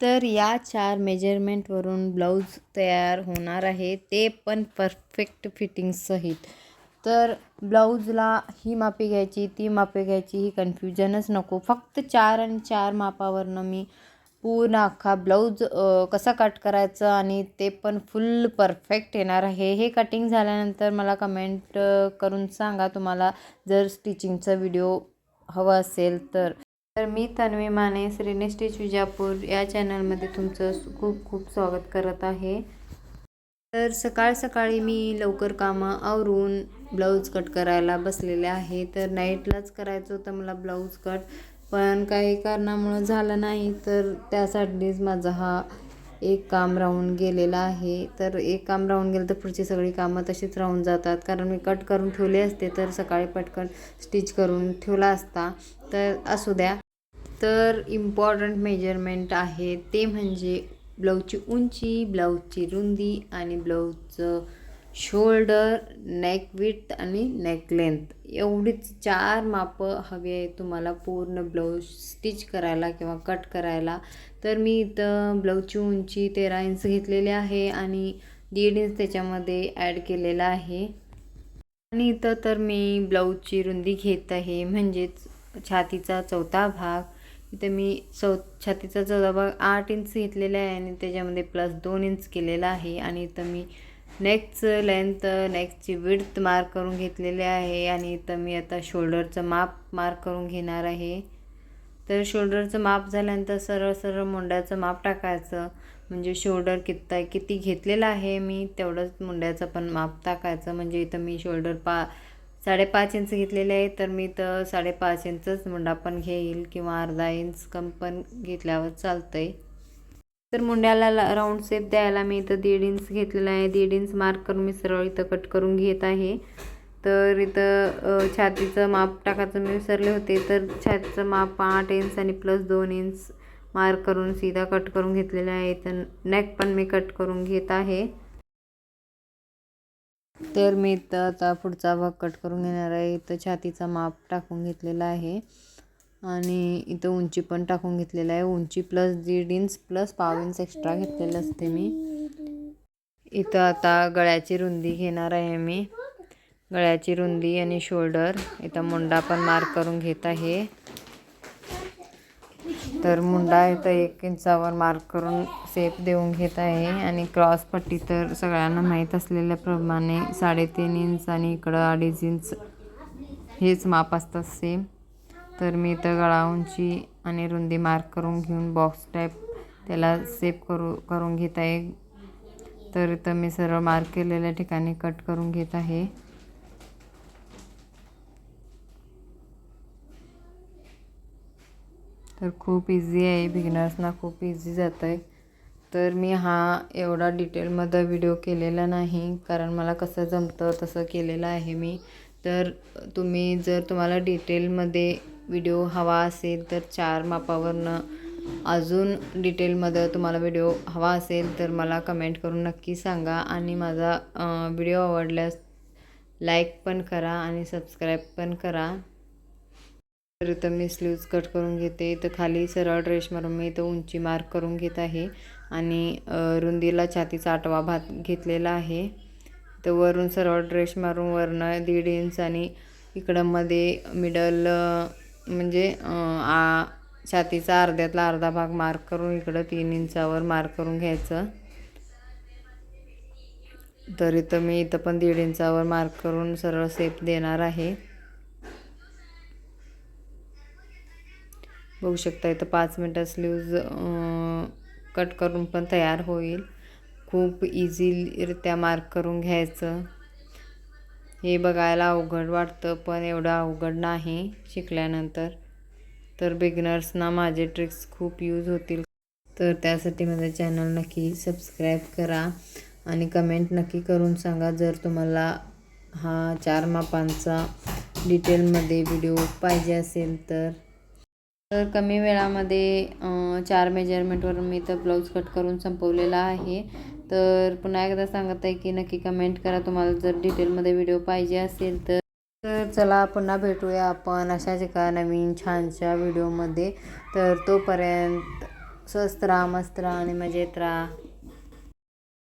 तर या चार मेजरमेंटवरून ब्लाऊज तयार होणार आहे. ते पण परफेक्ट फिटिंगसहित तर ब्लाऊजला ही मापे घ्यायची ती मापे घ्यायची ही कन्फ्युजनच नको. फक्त चार आणि चार मापावरनं मी पूर्ण अख्खा ब्लाऊज कसा कट करायचं आणि ते पण फुल परफेक्ट येणार आहे. हे कटिंग झाल्यानंतर मला कमेंट करून सांगा तुम्हाला जर स्टिचिंगचा व्हिडिओ हवा असेल तर. तर मी तन्वी माने श्रीने स्टिच विजापूर या चॅनलमध्ये तुमचं खूप खूप स्वागत करत आहे. तर सकाळ सकाळी मी लवकर कामं आवरून ब्लाऊज कट करायला बसलेले आहे. तर नाईटलाच करायचं होतं मला ब्लाऊज कट पण काही कारणामुळं झालं नाही. तर त्यासाठीच माझा हा एक काम राहून गेलेला आहे. तर एक काम राहून गेलं तर पुढची सगळी कामं तशीच राहून जातात. कारण मी कट करून ठेवले असते तर सकाळी पटकन स्टिच करून ठेवला असता. तर असू द्या. तर इम्पॉर्टंट मेजरमेंट आहे. ते म्हणजे ब्लाऊजची उंची ब्लाऊजची रुंदी आणि ब्लाऊजचं शोल्डर नेक विथ आणि नेक लेंथ एवढीच चार मापं हवी आहे तुम्हाला पूर्ण ब्लाऊज स्टिच करायला किंवा कट करायला. तर मी इथं ब्लाऊजची उंची तेरा इंच घेतलेली आहे आणि दीड इंच त्याच्यामध्ये ॲड केलेला आहे. आणि इथं तर मी ब्लाऊजची रुंदी घेत आहे. म्हणजेच छातीचा चौथा भाग इथं मी चौ छातीचा चौथा भाग आठ इंच घेतलेला आहे आणि त्याच्यामध्ये प्लस दोन इंच केलेला आहे. आणि इथं मी नेकचं लेंथ नेकची विड्थ मार्क करून घेतलेले आहे. आणि इथं मी आता शोल्डरचं माप मार्क करून घेणार आहे. तर शोल्डरचं माप झाल्यानंतर सरळ सरळ मुंड्याचं माप टाकायचं. म्हणजे शोल्डर किती किती घेतलेलं आहे मी तेवढंच मुंड्याचं पण माप टाकायचं. म्हणजे इथं मी शोल्डर पा साडेपाच इंच घेतलेले आहे तर मी तर साडेपाच इंचच मुंडा पण घेईल किंवा अर्धा इंच कम पण घेतल्यावर चालतं आहे तर मुंड्याला राऊंड शेप द्यायला मी इथं दीड इंच घेतलेला आहे. दीड इंच मार्क करून मी सरळ इथं कट करून घेत आहे. तर इथं छातीचं माप टाकायचं मी विसरले होते तर छातीचं माप आठ इंच आणि प्लस दोन इंच मार्क करून सीधा कट करून घेतलेलं आहे. तर नेक पण मी कट करून घेत आहे. तर मी इथं आता पुढचा भाग कट करून घेणार आहे. इथं छातीचा माप टाकून घेतलेला आहे. आणि इथं उंची पण टाकून घेतलेलं आहे. उंची प्लस दीड इंच प्लस पाव इंच एक्स्ट्रा घेतलेलं असते मी. इथं आता गळ्याची रुंदी घेणार आहे मी. गळ्याची रुंदी आणि शोल्डर इथं मुंडा पण मार्क करून घेत आहे. तर मुंडा इथं एक इंचावर मार्क करून सेप देऊन घेत आहे. आणि क्रॉस पट्टी तर सगळ्यांना माहीत असलेल्याप्रमाणे साडेतीन इंच आणि इकडं अडीच इंच हेच माप असतात सेम तर मी इथं गळा उंची आणि रुंदी मार्क करून घेऊन बॉक्स टाईप त्याला सेप करू करून घेत आहे. तर इथं मी सरळ मार्क केलेल्या ठिकाणी कट करून घेत आहे. तर खूप इझी आहे. बिगिनर्सना खूप इझी जातं आहे तर मी हा एवढा डिटेलमध्ये व्हिडिओ केलेला नाही. कारण मला कसं जमतं तसं केलेलं आहे मी. तर तुम्ही जर तुम्हाला डिटेलमध्ये व्हिडिओ हवा असेल तर चार मापावरनं अजून डिटेलमध्ये तुम्हाला व्हिडिओ हवा असेल तर मला कमेंट करून नक्की सांगा. आणि माझा व्हिडिओ आवडल्यास लाईक पण करा आणि सबस्क्राईब पण करा. तर इथं मी स्लीव्ज कट करून घेते. तर खाली सरळ ड्रेस मारून मी इथं उंची मार्क करून घेत आहे. आणि रुंदीला छातीचा आठवा भात घेतलेला आहे. तर वरून सरळ ड्रेस मारून वरनं दीड इंच आणि इकडं मध्ये मिडल म्हणजे आ छातीचा अर्ध्यातला अर्धा भाग मार्क करून इकडं तीन इंचावर मार्क करून घ्यायचं. तर इथं मी इथं पण दीड इंचावर मार्क करून सरळ सेप देणार आहे. बघू शकता इथं पाच मिनटं स्लीव्ज कट करून पण तयार होईल. खूप इझीरित्या मार्क करून घ्यायचं. हे बघायला अवघड वाटतं पण एवढं अवघड नाही शिकल्यानंतर. तर बिगनर्सना माझे ट्रिक्स खूप यूज होतील. तर त्यासाठी माझं चॅनल नक्की सबस्क्राईब करा आणि कमेंट नक्की करून सांगा जर तुम्हाला हा चार मापांचा डिटेलमध्ये व्हिडिओ पाहिजे असेल तर. तर कमी वेळामध्ये चार मेजरमेंटवर मी तर ब्लाऊज कट करून संपवलेला आहे. तर पुन्हा एकदा सांगत आहे की नक्की कमेंट करा. तुम्हाला जर डिटेलमध्ये व्हिडिओ पाहिजे असेल तर. तर चला पुन्हा भेटूया आपण अशाच एका नवीन छानशा व्हिडिओमध्ये. तर तोपर्यंत स्वस्त राहा मस्त राहा आणि मजेत राहा.